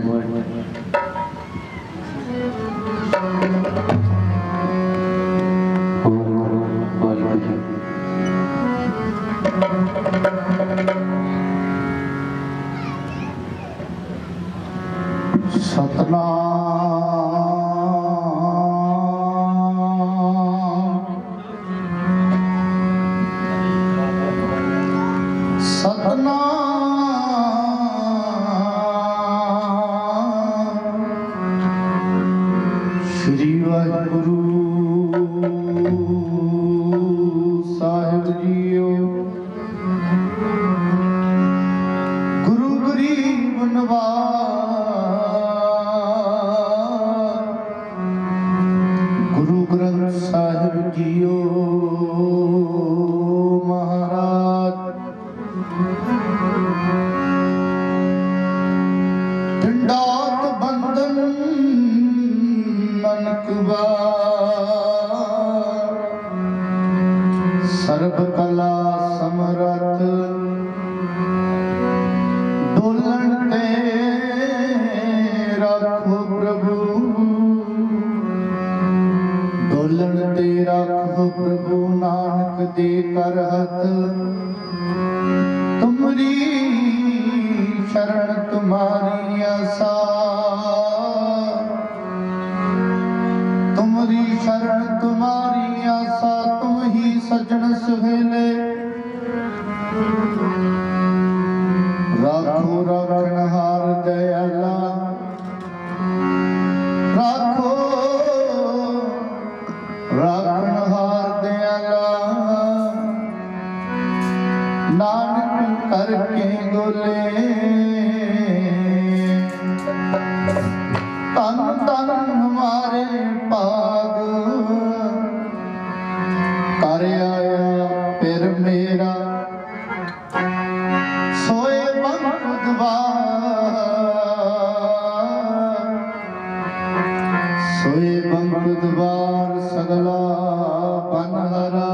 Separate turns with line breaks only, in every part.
10 Guru Granth Sahib JIO ਮਹਾਰਾਜ। ਡੰਡਾਤ ਬੰਦਨ ਮਨਕਵਾ ਸਰਬ ਕਲਾ ਸਮਰਥ ਪ੍ਰਭੂ ਨਾਨਕ ਦੇ ਕਰ ਤੁਮਰੀ ਸ਼ਰਨ ਤੁਮਾਰੀ ਆਸਾ। ਤੁਮਰੀ ਸ਼ਰਨ ਤੁਮਾਰੀ ਆਸਾ, ਤੁਮ ਹੀ ਸਜਣ ਸੁਹੇਲੇ। ਨਾਨਕ ਕਰਕੇ ਗੋਲੇ। ਤਨ ਤਨ ਹਮਾਰੇ ਭਾਗ। ਕਰ ਆਇਆ ਫਿਰ ਮੇਰਾ। ਸੋਏ ਬੰਦ ਦਵਾਰ। ਸੋਏ ਬੰਦ ਦਵਾਰ ਸਗਲਾ ਬਨਹਰਾ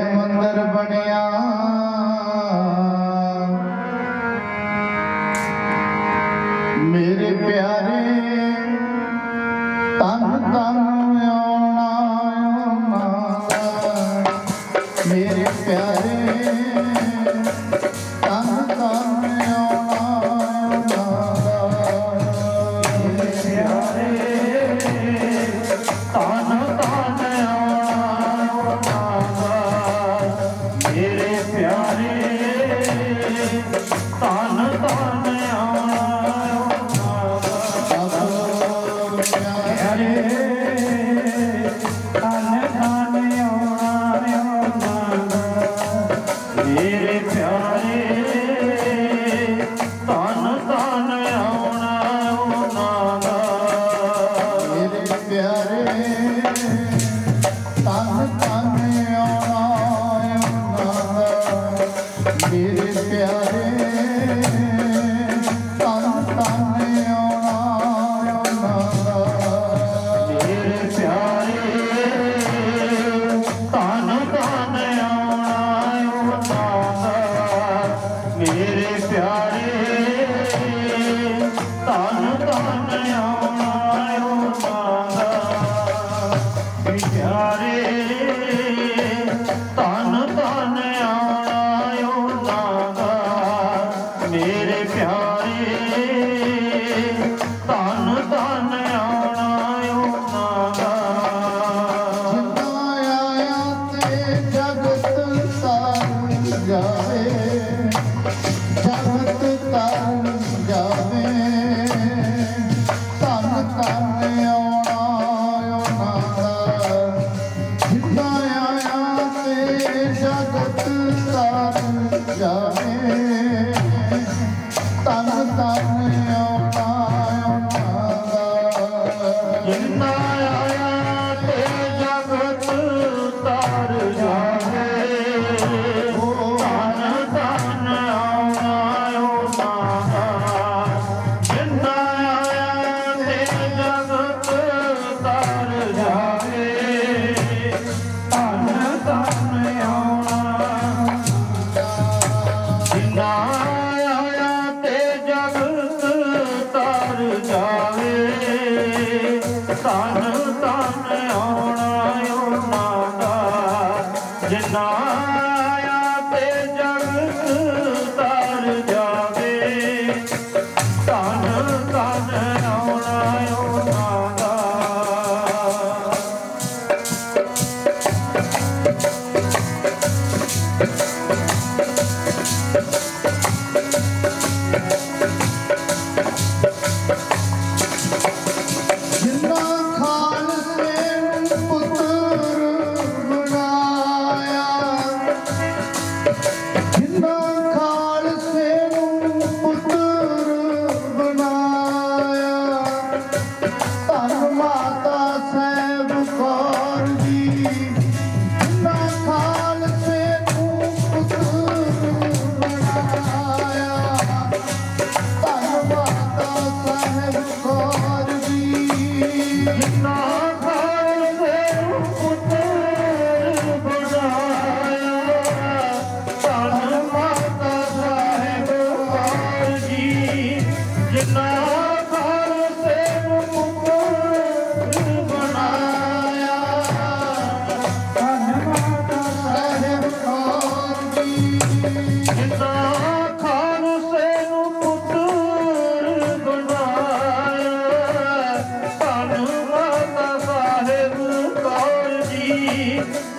ਮੇਰੇ ਪਿਆਰੇ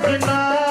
ਬਿਨਾ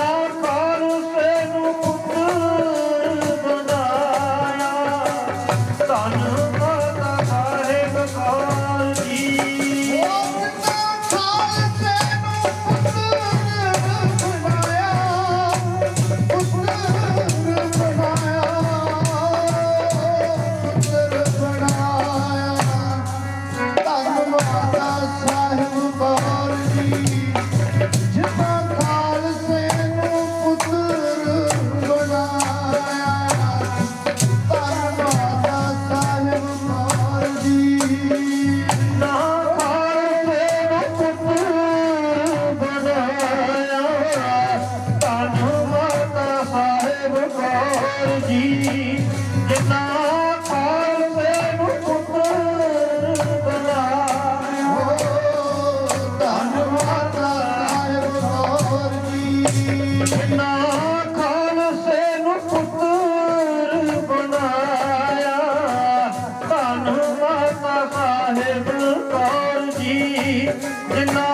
ਜਿਨਾ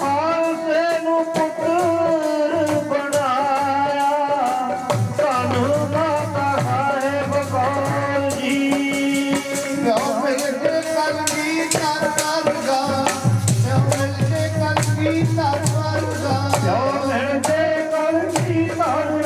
ਖਾਲਸੇ ਨੂੰ ਪੁੱਤਰ ਬਣਾਇਆ ਧੰਨ ਮਾਤਾ ਸਾਹਿਬ ਕੌਰ ਜੀ।
ਪਿਓ ਮਿਲ ਕੇ ਕਲਗੀ ਕਰ ਕਰਗਾ ਪਿਓ ਮਿਲ ਕੇ ਕਲਗੀ ਕਰ ਕਰਗਾ
ਜੋ ਮਿਲਦੇ ਕਲਗੀ ਧਰ